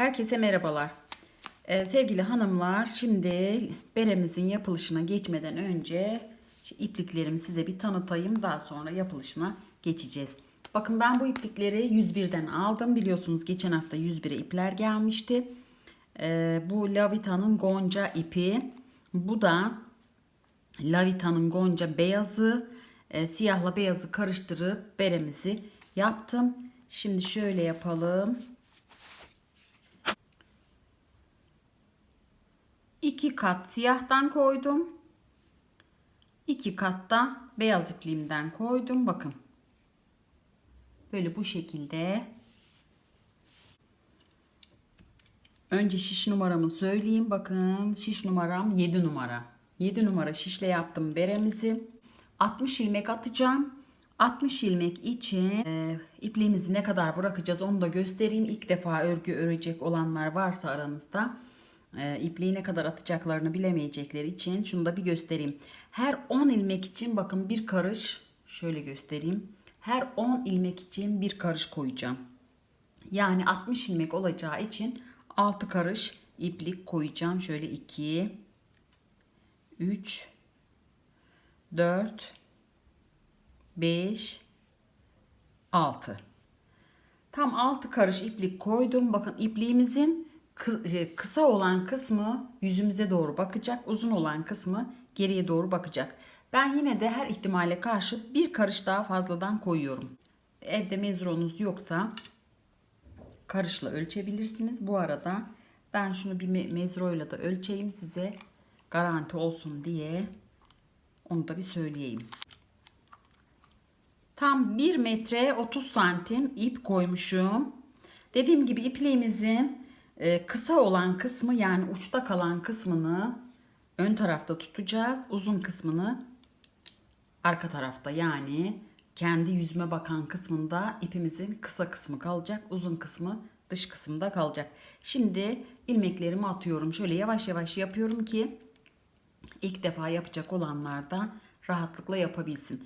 Herkese merhabalar. Ee, sevgili hanımlar şimdi beremizin yapılışına geçmeden önce ipliklerimi size bir tanıtayım. Daha sonra yapılışına geçeceğiz. Bakın ben bu iplikleri 101'den aldım. Biliyorsunuz geçen hafta 101'e ipler gelmişti. Ee, bu Lavita'nın Gonca ipi. Bu da Lavita'nın Gonca beyazı. e, siyahla beyazı karıştırıp beremizi yaptım. Şimdi şöyle yapalım. İki kat siyahtan koydum. İki kat da beyaz ipliğimden koydum. Bakın. Böyle bu şekilde. Önce şiş numaramı söyleyeyim. Bakın şiş numaram 7 numara. 7 numara şişle yaptım beremizi. 60 ilmek atacağım. 60 ilmek için e, ipliğimizi ne kadar bırakacağız onu da göstereyim. İlk defa örgü örecek olanlar varsa aranızda e, ipliği ne kadar atacaklarını bilemeyecekleri için şunu da bir göstereyim. Her 10 ilmek için bakın bir karış şöyle göstereyim. Her 10 ilmek için bir karış koyacağım. Yani 60 ilmek olacağı için 6 karış iplik koyacağım. Şöyle 2 3 4 5 6 Tam 6 karış iplik koydum. Bakın ipliğimizin kısa olan kısmı yüzümüze doğru bakacak. Uzun olan kısmı geriye doğru bakacak. Ben yine de her ihtimale karşı bir karış daha fazladan koyuyorum. Evde mezronuz yoksa karışla ölçebilirsiniz. Bu arada ben şunu bir me- mezroyla da ölçeyim size garanti olsun diye onu da bir söyleyeyim. Tam 1 metre 30 santim ip koymuşum. Dediğim gibi ipliğimizin e, kısa olan kısmı yani uçta kalan kısmını ön tarafta tutacağız. Uzun kısmını arka tarafta yani kendi yüzüme bakan kısmında ipimizin kısa kısmı kalacak. Uzun kısmı dış kısımda kalacak. Şimdi ilmeklerimi atıyorum. Şöyle yavaş yavaş yapıyorum ki ilk defa yapacak olanlar da rahatlıkla yapabilsin.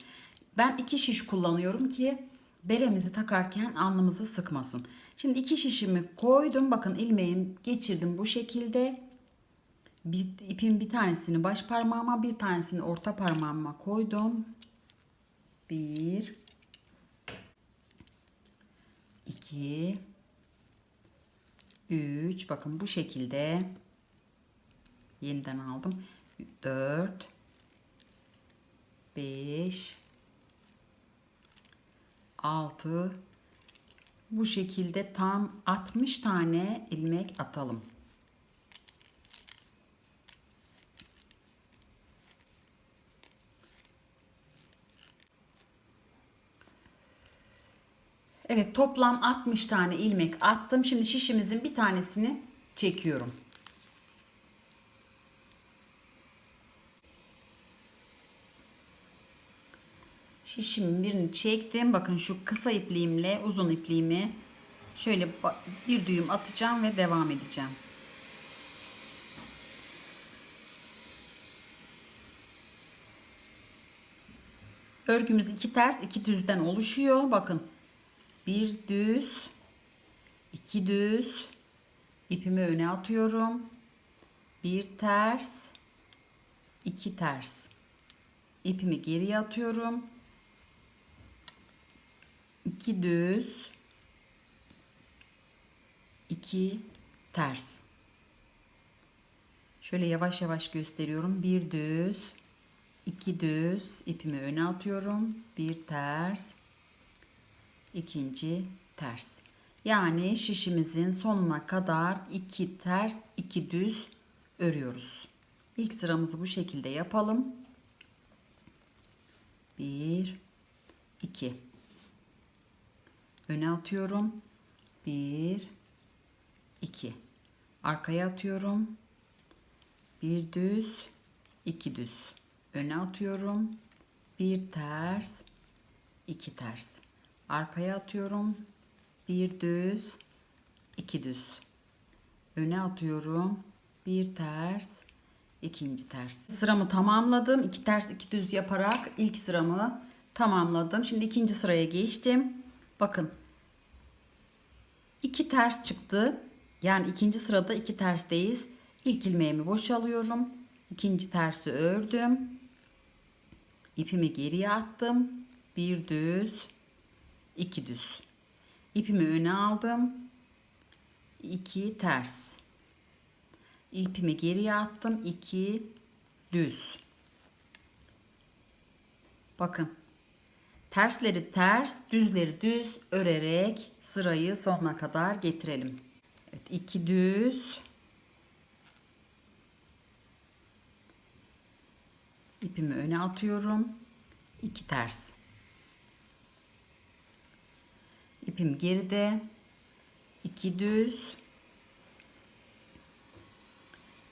Ben iki şiş kullanıyorum ki beremizi takarken alnımızı sıkmasın. Şimdi iki şişimi koydum. Bakın ilmeğim geçirdim bu şekilde. Bir, ipin bir tanesini baş parmağıma bir tanesini orta parmağıma koydum. Bir. iki, Üç. Bakın bu şekilde. Yeniden aldım. Dört. Beş. 6 bu şekilde tam 60 tane ilmek atalım. Evet toplam 60 tane ilmek attım. Şimdi şişimizin bir tanesini çekiyorum. Şişimin birini çektim. Bakın şu kısa ipliğimle uzun ipliğimi şöyle bir düğüm atacağım ve devam edeceğim. Örgümüz iki ters iki düzden oluşuyor. Bakın bir düz iki düz ipimi öne atıyorum. Bir ters iki ters ipimi geriye atıyorum. 2 düz. 2 ters. Şöyle yavaş yavaş gösteriyorum. Bir düz 2 düz. İpimi öne atıyorum. Bir ters ikinci ters. Yani şişimizin sonuna kadar 2 ters 2 düz örüyoruz. İlk sıramızı bu şekilde yapalım. 1 2 öne atıyorum. 1 2 arkaya atıyorum. Bir düz, iki düz. Öne atıyorum. Bir ters, iki ters. Arkaya atıyorum. Bir düz, iki düz. Öne atıyorum. Bir ters, ikinci ters. Sıramı tamamladım. İki ters, iki düz yaparak ilk sıramı tamamladım. Şimdi ikinci sıraya geçtim. Bakın. iki ters çıktı. Yani ikinci sırada iki tersteyiz. İlk ilmeğimi boşalıyorum. İkinci tersi ördüm. İpimi geriye attım. Bir düz, iki düz. İpimi öne aldım. iki ters. İpimi geriye attım. iki düz. Bakın. Tersleri ters, düzleri düz örerek sırayı sonuna kadar getirelim. Evet, iki düz. İpimi öne atıyorum. iki ters. İpim geride. iki düz.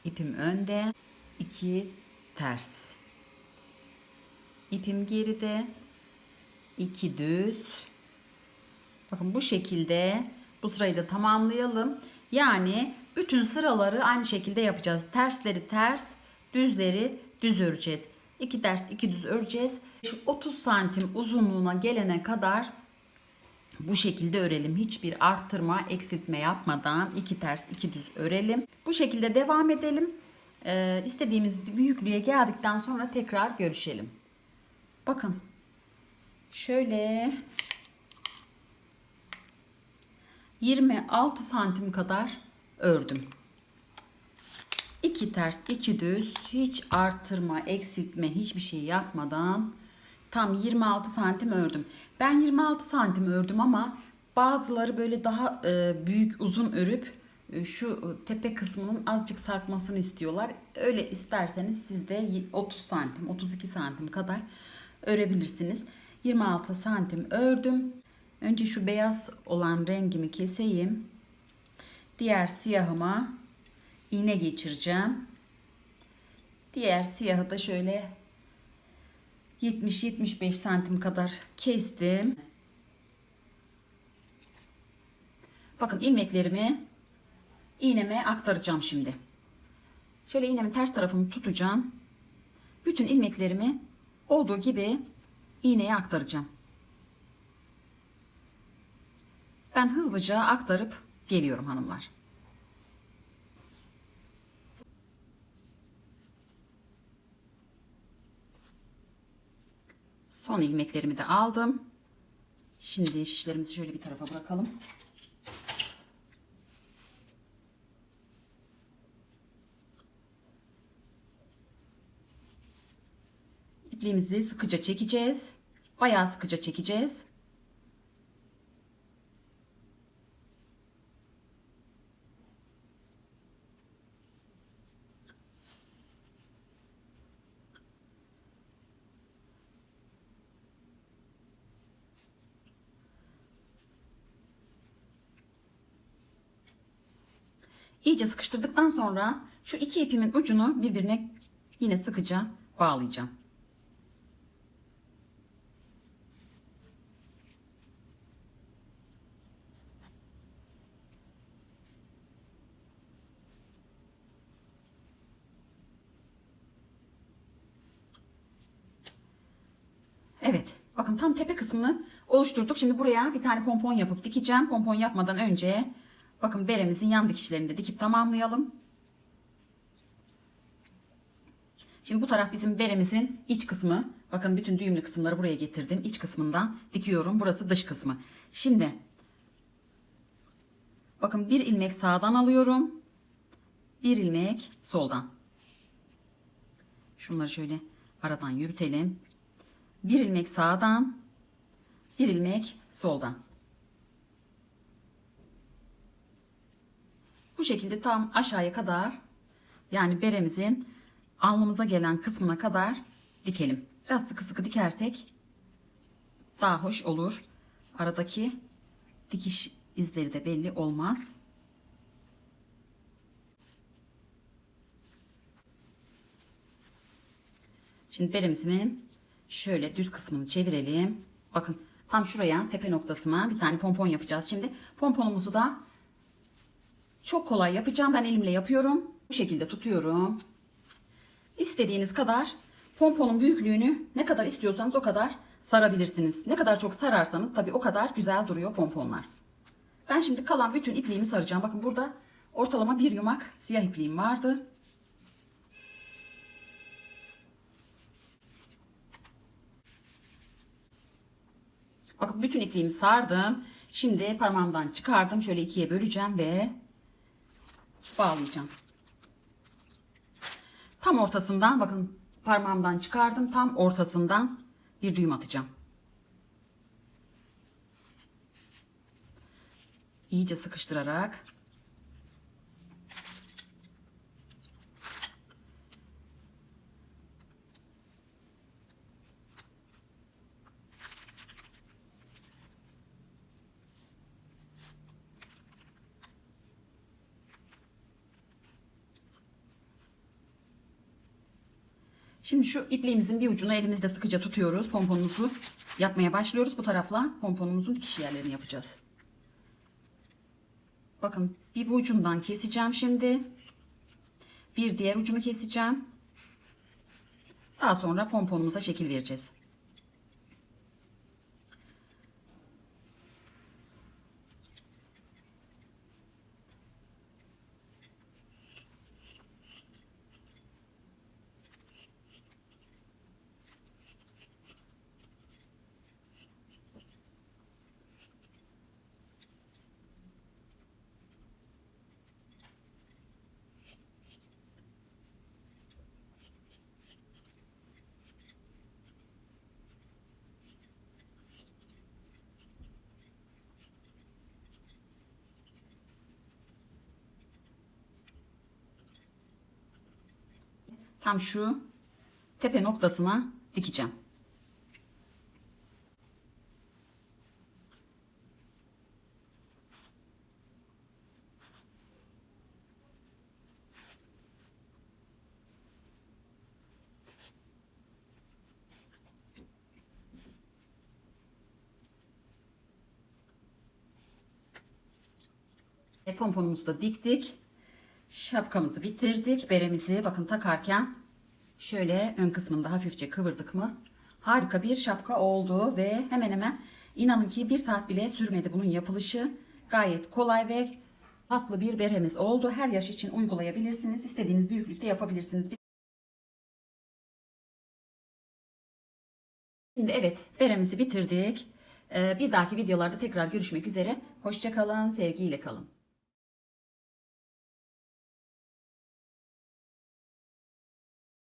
İpim önde. iki ters. İpim geride. İki düz. Bakın bu şekilde bu sırayı da tamamlayalım. Yani bütün sıraları aynı şekilde yapacağız. Tersleri ters, düzleri düz öreceğiz. İki ters, iki düz öreceğiz. Şu 30 santim uzunluğuna gelene kadar bu şekilde örelim. Hiçbir arttırma, eksiltme yapmadan iki ters, iki düz örelim. Bu şekilde devam edelim. Ee, istediğimiz büyüklüğe geldikten sonra tekrar görüşelim. Bakın. Şöyle 26 santim kadar ördüm. İki ters, iki düz, hiç artırma, eksiltme, hiçbir şey yapmadan tam 26 santim ördüm. Ben 26 santim ördüm ama bazıları böyle daha e, büyük, uzun örüp e, şu tepe kısmının azıcık sarkmasını istiyorlar. Öyle isterseniz siz de 30 santim, 32 santim kadar örebilirsiniz. 26 santim ördüm. Önce şu beyaz olan rengimi keseyim. Diğer siyahıma iğne geçireceğim. Diğer siyahı da şöyle 70-75 santim kadar kestim. Bakın ilmeklerimi iğneme aktaracağım şimdi. Şöyle iğnemin ters tarafını tutacağım. Bütün ilmeklerimi olduğu gibi iğneye aktaracağım. Ben hızlıca aktarıp geliyorum hanımlar. Son ilmeklerimi de aldım. Şimdi şişlerimizi şöyle bir tarafa bırakalım. İpliğimizi sıkıca çekeceğiz. Bayağı sıkıca çekeceğiz. İyice sıkıştırdıktan sonra şu iki ipimin ucunu birbirine yine sıkıca bağlayacağım. Evet. Bakın tam tepe kısmını oluşturduk. Şimdi buraya bir tane pompon yapıp dikeceğim. Pompon yapmadan önce bakın beremizin yan dikişlerini de dikip tamamlayalım. Şimdi bu taraf bizim beremizin iç kısmı. Bakın bütün düğümlü kısımları buraya getirdim. İç kısmından dikiyorum. Burası dış kısmı. Şimdi bakın bir ilmek sağdan alıyorum. Bir ilmek soldan. Şunları şöyle aradan yürütelim. Bir ilmek sağdan, bir ilmek soldan. Bu şekilde tam aşağıya kadar yani beremizin alnımıza gelen kısmına kadar dikelim. Biraz sıkı sıkı dikersek daha hoş olur. Aradaki dikiş izleri de belli olmaz. Şimdi beremizin şöyle düz kısmını çevirelim. Bakın tam şuraya tepe noktasına bir tane pompon yapacağız. Şimdi pomponumuzu da çok kolay yapacağım. Ben elimle yapıyorum. Bu şekilde tutuyorum. İstediğiniz kadar pomponun büyüklüğünü ne kadar istiyorsanız o kadar sarabilirsiniz. Ne kadar çok sararsanız tabii o kadar güzel duruyor pomponlar. Ben şimdi kalan bütün ipliğimi saracağım. Bakın burada Ortalama bir yumak siyah ipliğim vardı. Bütün ipliğimi sardım. Şimdi parmağımdan çıkardım. Şöyle ikiye böleceğim ve bağlayacağım. Tam ortasından bakın parmağımdan çıkardım. Tam ortasından bir düğüm atacağım. İyice sıkıştırarak Şimdi şu ipliğimizin bir ucunu elimizde sıkıca tutuyoruz. Pomponumuzu yapmaya başlıyoruz. Bu tarafla pomponumuzun dikiş yerlerini yapacağız. Bakın bir bu ucundan keseceğim şimdi. Bir diğer ucunu keseceğim. Daha sonra pomponumuza şekil vereceğiz. Tam şu tepe noktasına dikeceğim. Pomponumuzu da diktik. Şapkamızı bitirdik. Beremizi bakın takarken şöyle ön kısmında hafifçe kıvırdık mı? Harika bir şapka oldu ve hemen hemen inanın ki bir saat bile sürmedi bunun yapılışı. Gayet kolay ve tatlı bir beremiz oldu. Her yaş için uygulayabilirsiniz. İstediğiniz büyüklükte yapabilirsiniz. Şimdi evet beremizi bitirdik. Ee, Bir dahaki videolarda tekrar görüşmek üzere. Hoşçakalın, sevgiyle kalın.